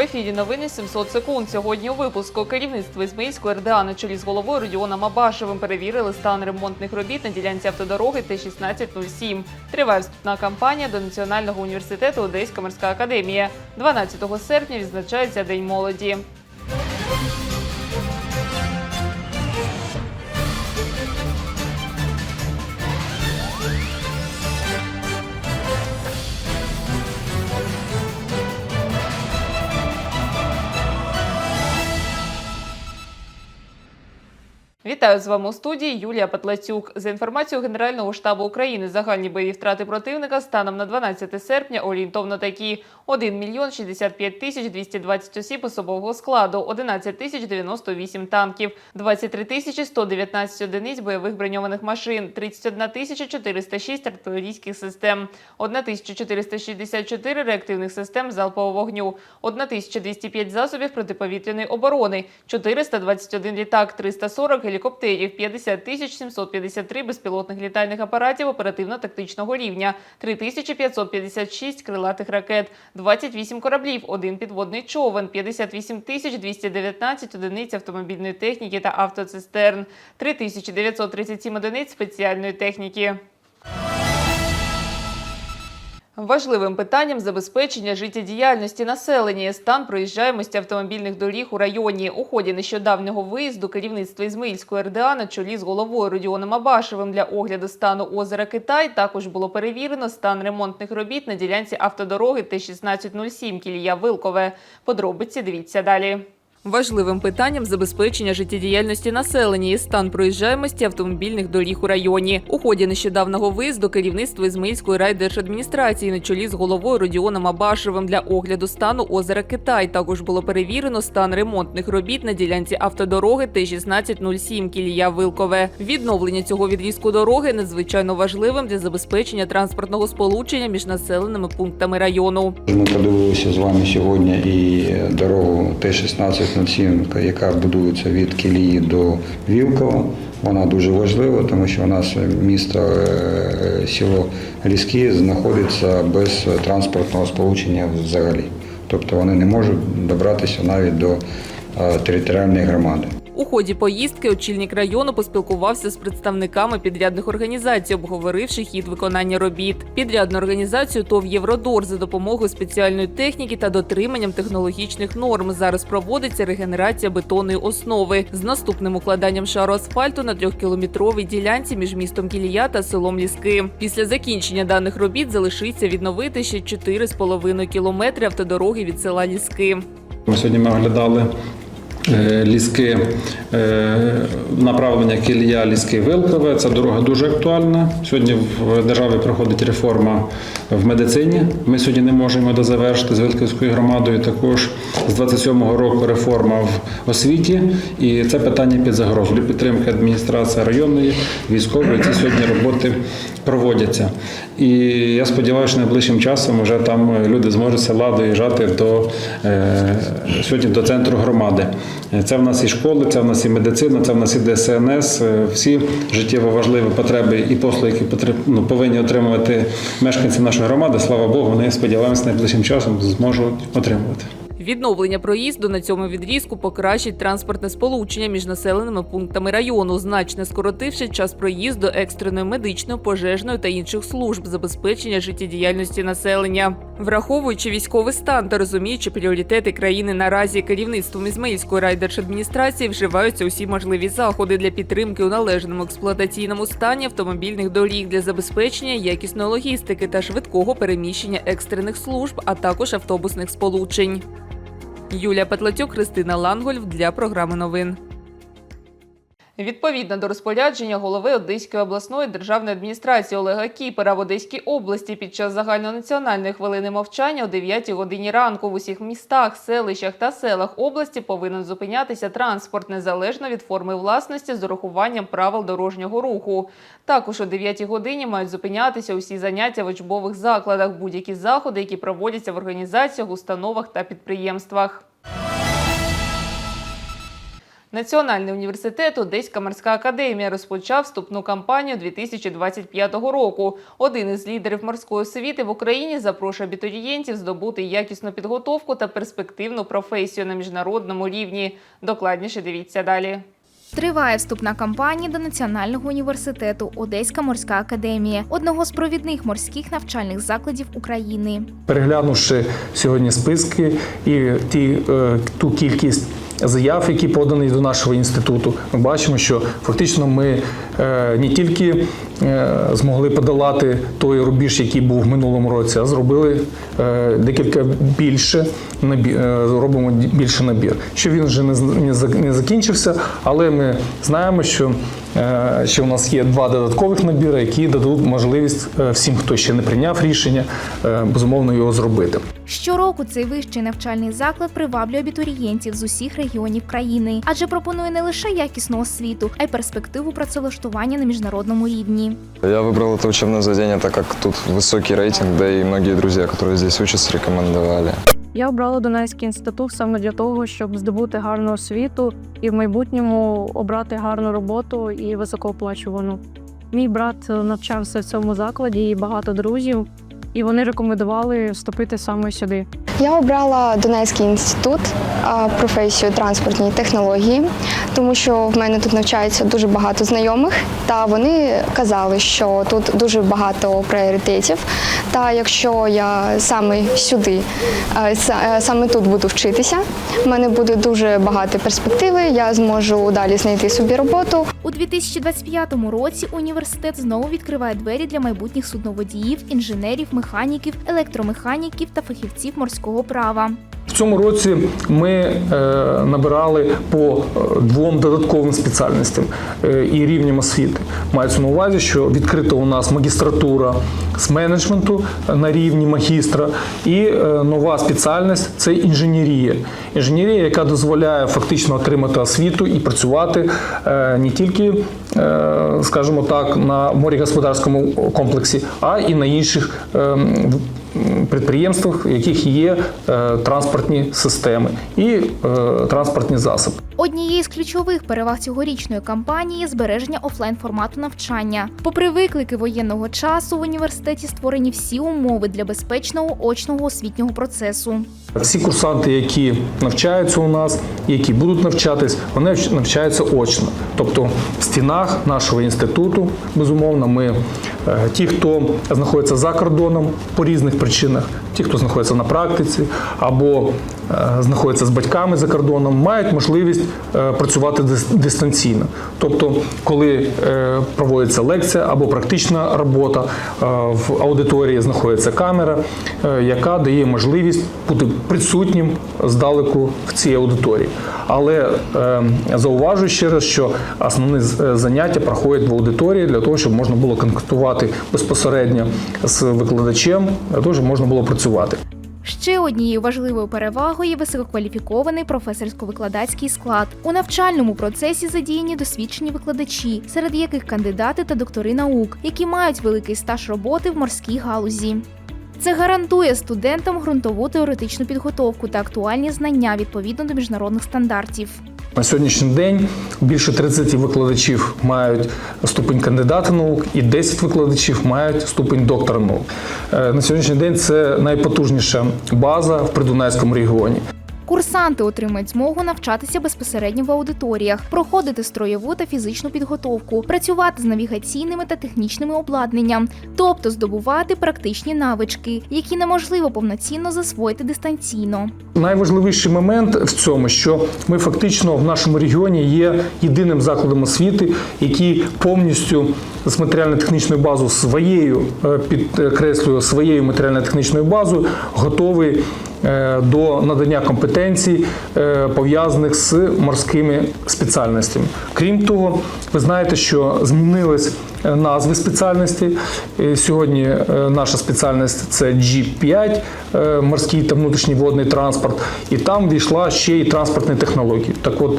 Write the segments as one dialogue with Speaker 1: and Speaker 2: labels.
Speaker 1: В ефірі новини 700 секунд. Сьогодні у випуску керівництво Ізмаїльської РДА на чолі з головою Родіоном Абашевим перевірили стан ремонтних робіт на ділянці автодороги Т-1607. Триває вступна кампанія до Національного університету Одеська морська академія. 12 серпня відзначається День молоді. Вітаю з вами у студії Юлія Петлацюк. За інформацією Генерального штабу України, загальні бойові втрати противника станом на 12 серпня орієнтовно такі: 1 мільйон 65 тисяч 220 осіб особового складу, 11 тисяч 98 танків, 23 тисячі 119 одиниць бойових броньованих машин, 31 тисяча 406 артилерійських систем, 1464 реактивних систем залпового вогню, 1205 засобів протиповітряної оборони, 421 літак, 340 гелікоптерів, 50 тисяч 753 безпілотних літальних апаратів оперативно-тактичного рівня, 3556 крилатих ракет, 28 кораблів, один підводний човен, 58 тисяч 219 одиниць автомобільної техніки та автоцистерн, 3937 одиниць спеціальної техніки. Важливим питанням забезпечення життєдіяльності населення є стан проїжджаємості автомобільних доріг у районі. У ході нещодавнього виїзду керівництва Ізмаїльської РДА на чолі з головою Родіоном Абашевим для огляду стану озера Китай також було перевірено стан ремонтних робіт на ділянці автодороги Т-1607 Кілія Вилкове. Подробиці дивіться далі. Важливим питанням забезпечення життєдіяльності населення є стан проїжджаємості автомобільних доріг у районі. У ході нещодавнього виїзду керівництво Ізмаїльської райдержадміністрації на чолі з головою Родіоном Абашевим для огляду стану озера Китай також було перевірено стан ремонтних робіт на ділянці автодороги Т-1607 Кілія Вилкове. Відновлення цього відрізку дороги надзвичайно важливим для забезпечення транспортного сполучення між населеними пунктами району.
Speaker 2: Ми подивилися з вами сьогодні і дорогу Т-1607, яка будується від Кілії до Вілкова. Вона дуже важлива, тому що у нас місто е, село Ліски знаходиться без транспортного сполучення взагалі. Тобто вони не можуть добратися навіть до е, територіальної громади.
Speaker 1: У ході поїздки очільник району поспілкувався з представниками підрядних організацій, обговоривши хід виконання робіт. Підрядну організацію ТОВ Євродор за допомогою спеціальної техніки та дотриманням технологічних норм зараз проводиться регенерація бетонної основи з наступним укладанням шару асфальту на трьохкілометровій ділянці між містом Кілія та селом Ліски. Після закінчення даних робіт залишиться відновити ще 4,5 кілометри автодороги від села Ліски.
Speaker 3: Ми Сьогодні ми оглядали ліски е, направлення Кілія ліски Вилкове. Ця дорога дуже актуальна. Сьогодні в державі проходить реформа в медицині. Ми сьогодні не можемо дозавершити з Вилківською громадою. Також з 27-го року реформа в освіті. І це питання під загрозою. Підтримки адміністрації районної, військової ці сьогодні роботи проводяться. І я сподіваюся, що найближчим часом вже там люди зможуть села доїжджати до е, сьогодні до центру громади. Це в нас і школи, це в нас і медицина, це в нас і ДСНС. е, Всі життєво важливі потреби і послуги, які потреб- ну, повинні отримувати мешканці нашої громади. Слава Богу, вони сподіваємося, найближчим часом зможуть отримувати.
Speaker 1: Відновлення проїзду на цьому відрізку покращить транспортне сполучення між населеними пунктами району, значно скоротивши час проїзду екстреної медичної, пожежної та інших служб забезпечення життєдіяльності населення. Враховуючи військовий стан та розуміючи пріоритети країни наразі керівництвом Ізмаїльської райдержадміністрації вживаються усі можливі заходи для підтримки у належному експлуатаційному стані автомобільних доріг для забезпечення якісної логістики та швидкого переміщення екстрених служб, а також автобусних сполучень. Юлія Петлатюк, Христина Лангольф для програми новин. Відповідно до розпорядження голови Одеської обласної державної адміністрації Олега Кіпера в Одеській області під час загальнонаціональної хвилини мовчання о 9 годині ранку в усіх містах, селищах та селах області повинен зупинятися транспорт незалежно від форми власності з урахуванням правил дорожнього руху. Також о 9 годині мають зупинятися усі заняття в учбових закладах, будь-які заходи, які проводяться в організаціях, установах та підприємствах. Національний університет Одеська морська академія розпочав вступну кампанію 2025 року. Один із лідерів морської освіти в Україні запрошує абітурієнтів здобути якісну підготовку та перспективну професію на міжнародному рівні. Докладніше дивіться далі.
Speaker 4: Триває вступна кампанія до Національного університету Одеська морська академія, одного з провідних морських навчальних закладів України.
Speaker 5: Переглянувши сьогодні списки і ті, е, ту кількість заяв, які подані до нашого інституту, ми бачимо, що фактично ми е, не тільки е, змогли подолати той рубіж, який був в минулому році, а зробили е, декілька більше робимо більше набір. Що він вже не закінчився, але ми знаємо, що, е, що у нас є два додаткових набіри, які дадуть можливість е, всім, хто ще не прийняв рішення, е, безумовно його зробити.
Speaker 4: Щороку цей вищий навчальний заклад приваблює абітурієнтів з усіх регіонів країни, адже пропонує не лише якісну освіту, а й перспективу працевлаштування на міжнародному рівні.
Speaker 6: Я выбрал это учебное заведение, так как тут высокий рейтинг, да и многие друзья, которые здесь учатся, рекомендовали.
Speaker 7: Я обрала Донецький інститут саме для того, щоб здобути гарну освіту і в майбутньому обрати гарну роботу і високооплачувану. Мій брат навчався в цьому закладі і багато друзів, і вони рекомендували вступити саме сюди.
Speaker 8: Я обрала Донецький інститут, професію транспортні технології, тому що в мене тут навчається дуже багато знайомих, та вони казали, що тут дуже багато пріоритетів. Та якщо я саме сюди, е, е, саме тут буду вчитися, в мене буде дуже багато перспективи. Я зможу далі знайти собі роботу.
Speaker 4: У 2025 році університет знову відкриває двері для майбутніх судноводіїв, інженерів, механіків, електромеханіків та фахівців морського права.
Speaker 5: В цьому році ми е, набирали по е, двом додатковим спеціальностям е, і рівням освіти. Мається на увазі, що відкрита у нас магістратура з менеджменту на рівні магістра, і нова спеціальність це інженерія. Інженерія, яка дозволяє фактично отримати освіту і працювати не тільки, скажімо так, на морегосподарському комплексі, а і на інших. Підприємствах, в яких є е, транспортні системи і е, транспортні засоби.
Speaker 4: Однією з ключових переваг цьогорічної кампанії збереження офлайн формату навчання. Попри виклики воєнного часу, в університеті створені всі умови для безпечного очного освітнього процесу.
Speaker 5: Всі курсанти, які навчаються у нас, які будуть навчатись, вони навчаються очно. Тобто в стінах нашого інституту, безумовно, ми ті, хто знаходиться за кордоном по різних причинах, ті, хто знаходиться на практиці або е, знаходяться з батьками за кордоном, мають можливість е, працювати дис- дистанційно. Тобто, коли е, проводиться лекція або практична робота, е, в аудиторії знаходиться камера, е, яка дає можливість бути присутнім здалеку в цій аудиторії. Але е, зауважу ще раз, що основні е, заняття проходять в аудиторії для того, щоб можна було контактувати безпосередньо з викладачем, для того, щоб можна було працювати.
Speaker 4: Ще однією важливою перевагою є висококваліфікований професорсько-викладацький склад. У навчальному процесі задіяні досвідчені викладачі, серед яких кандидати та доктори наук, які мають великий стаж роботи в морській галузі. Це гарантує студентам ґрунтову теоретичну підготовку та актуальні знання відповідно до міжнародних стандартів.
Speaker 5: На сьогоднішній день більше 30 викладачів мають ступень кандидата наук і 10 викладачів мають ступень доктора наук. Е, На сьогоднішній день це найпотужніша база в Придунайському регіоні.
Speaker 4: Курсанти отримають змогу навчатися безпосередньо в аудиторіях, проходити строєву та фізичну підготовку, працювати з навігаційними та технічними обладнанням, тобто здобувати практичні навички, які неможливо повноцінно засвоїти дистанційно.
Speaker 5: Найважливіший момент в цьому, що ми фактично в нашому регіоні є єдиним закладом освіти, який повністю з матеріально-технічною базою своєю е, підкреслюю своєю матеріально-технічною базою готовий е, до надання компетенцій, е, пов'язаних з морськими спеціальностями. Крім того, ви знаєте, що змінились е, назви спеціальностей. Е, Сьогодні е, наша спеціальність це G5, е, морський та внутрішній водний транспорт, і там війшла ще й транспортні технології. Так от,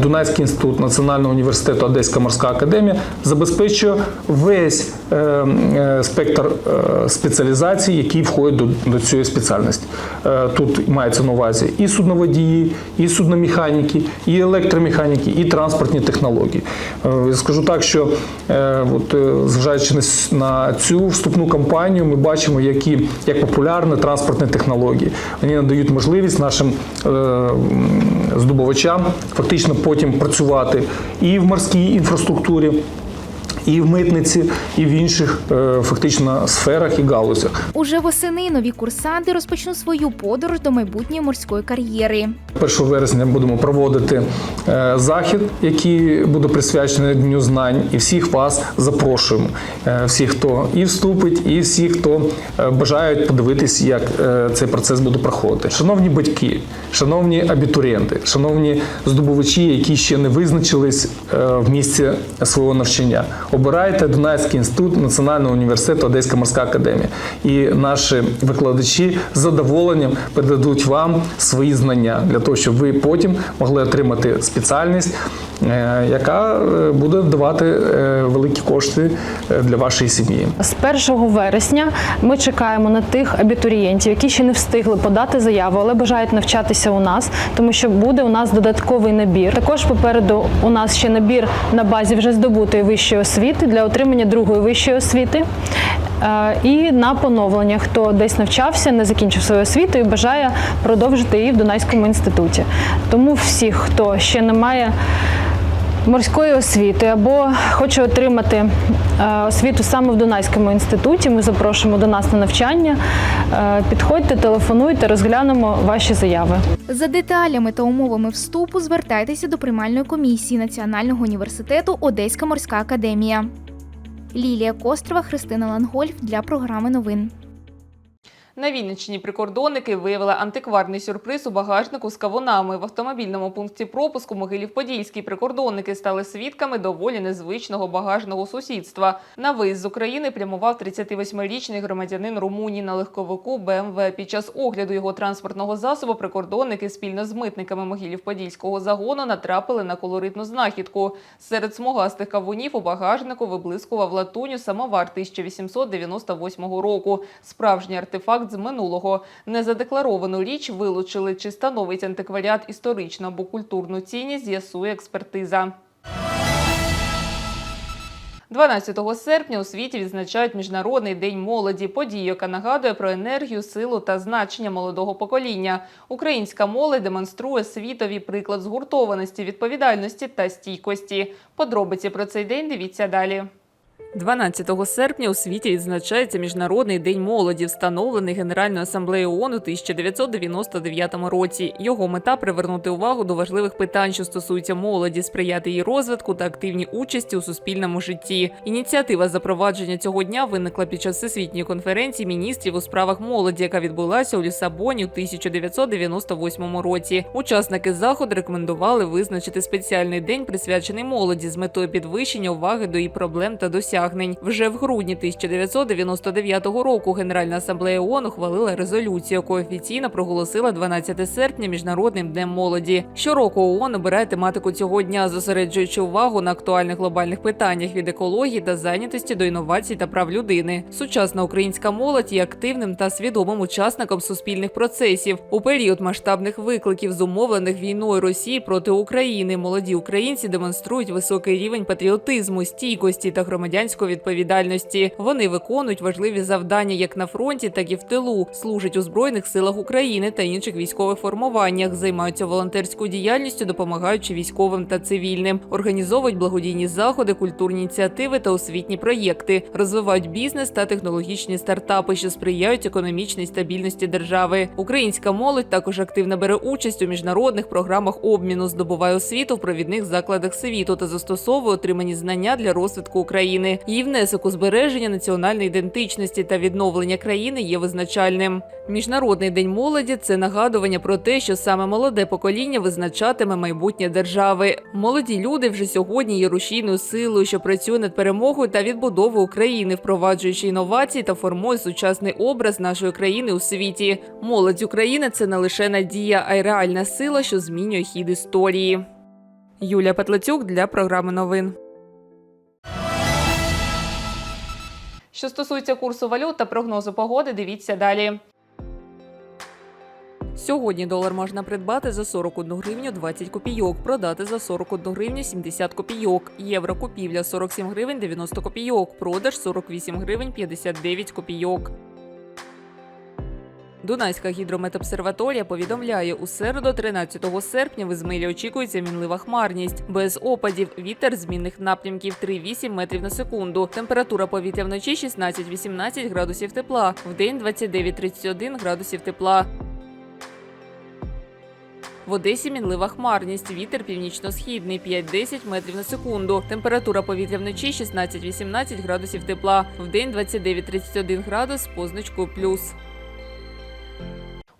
Speaker 5: Дунайський інститут Національного університету Одеська морська академія забезпечує весь спектр спеціалізацій, які входять до, цієї спеціальності. Тут мається на увазі і судноводії, і судномеханіки, і електромеханіки, і транспортні технології. Скажу так, що е, от, е, зважаючи на цю вступну кампанію, ми бачимо, які як популярні транспортні технології. Вони надають можливість нашим е, здобувачам фактично потім працювати і в морській інфраструктурі. І в митниці, і в інших е, фактично сферах і галузях.
Speaker 4: Уже восени нові курсанти розпочнуть свою подорож до майбутньої морської кар'єри.
Speaker 5: 1 вересня будемо проводити е, захід, який буде присвячений Дню знань, і всіх вас запрошуємо. Е, Всіх, хто і вступить, і всі, хто бажають подивитись, як цей процес буде проходити. Шановні батьки, шановні абітурієнти, шановні здобувачі, які ще не визначились в місці свого навчання. Обирайте Дунайський інститут Національного університету Одеська морська академія. І наші викладачі з задоволенням передадуть вам свої знання для того, щоб ви потім могли отримати спеціальність, е, яка е, буде давати е, великі кошти для вашої сім'ї.
Speaker 7: З 1 вересня ми чекаємо на тих абітурієнтів, які ще не встигли подати заяву, але бажають навчатися у нас, тому що буде у нас додатковий набір. Також попереду у нас ще набір на базі вже здобутої вищої освіти для отримання другої вищої освіти. Е, І на поновлення, хто десь навчався, не закінчив свою освіту і бажає продовжити її в Дунайському інституті. Тому всіх, хто ще не має морської освіти або хоче отримати е, освіту саме в Дунайському інституті, ми запрошуємо до нас на навчання. Е, Підходьте, телефонуйте, розглянемо ваші заяви.
Speaker 4: За деталями та умовами вступу звертайтеся до приймальної комісії Національного університету Одеська морська академія. Лілія Кострова, Христина Лангольф для програми новин.
Speaker 1: На Вінниччині прикордонники виявили антикварний сюрприз у багажнику з кавунами. В автомобільному пункті пропуску Могилів-Подільський прикордонники стали свідками доволі незвичного багажного сусідства. На виїзд з України прямував 38-річний громадянин Румунії на легковику БМВ. Під час огляду його транспортного засобу прикордонники спільно з митниками Могилів-Подільського загону натрапили на колоритну знахідку. Серед смугастих кавунів у багажнику виблискував латуню самовар 1898 року. Справжній артефакт з минулого. Незадекларовану річ вилучили, чи становить антикваріат історичну або культурну цінність, з'ясує експертиза. 12 серпня у світі відзначають Міжнародний день молоді, подію, яка нагадує про енергію, силу та значення молодого покоління. Українська молодь демонструє світові приклад згуртованості, відповідальності та стійкості. Подробиці про цей день дивіться далі. 12 серпня у світі відзначається Міжнародний день молоді, встановлений Генеральною асамблеєю ООН у 1999 році. Його мета привернути увагу до важливих питань, що стосуються молоді, сприяти її розвитку та активній участі у суспільному житті. Ініціатива запровадження цього дня виникла під час всесвітньої конференції міністрів у справах молоді, яка відбулася у Лісабоні у 1998 році. Учасники заходу рекомендували визначити спеціальний день, присвячений молоді, з метою підвищення уваги до її проблем та досягнень. Вже в грудні 1999 року Генеральна асамблея ООН ухвалила резолюцію, яку офіційно проголосила 12 серпня міжнародним днем молоді. Щороку ООН обирає тематику цього дня, зосереджуючи увагу на актуальних глобальних питаннях від екології та зайнятості до інновацій та прав людини. Сучасна українська молодь є активним та свідомим учасником суспільних процесів у період масштабних викликів, зумовлених війною Росії проти України. Молоді українці демонструють високий рівень патріотизму, стійкості та громадянської відповідальності. Вони виконують важливі завдання як на фронті, так і в тилу, служать у збройних силах України та інших військових формуваннях, займаються волонтерською діяльністю, допомагаючи військовим та цивільним, організовують благодійні заходи, культурні ініціативи та освітні проєкти, розвивають бізнес та технологічні стартапи, що сприяють економічній стабільності держави. Українська молодь також активно бере участь у міжнародних програмах обміну, здобуває освіту в провідних закладах світу та застосовує отримані знання для розвитку України. Її внесок у збереження національної ідентичності та відновлення країни є визначальним. Міжнародний день молоді це нагадування про те, що саме молоде покоління визначатиме майбутнє держави. Молоді люди вже сьогодні є рушійною силою, що працює над перемогою та відбудовою України, впроваджуючи інновації та формує сучасний образ нашої країни у світі. Молодь України це не лише надія, а й реальна сила, що змінює хід історії. Юлія Петлацюк для програми новин. Що стосується курсу валют та прогнозу погоди, дивіться далі. Сьогодні долар можна придбати за 41 гривню 20 копійок, продати за 41 гривню 70 копійок. Євро купівля 47 гривень 90 копійок, продаж 48 гривень 59 копійок. Дунайська гідрометобсерваторія повідомляє, у середу 13 серпня в Ізмилі очікується мінлива хмарність. Без опадів вітер змінних напрямків 3-8 метрів на секунду. Температура повітря вночі 16-18 градусів тепла, вдень 29-31 градусів тепла. В Одесі мінлива хмарність. Вітер північно-східний 5-10 метрів на секунду. Температура повітря вночі 16-18 градусів тепла. Вдень 29-31 градус з позначкою плюс.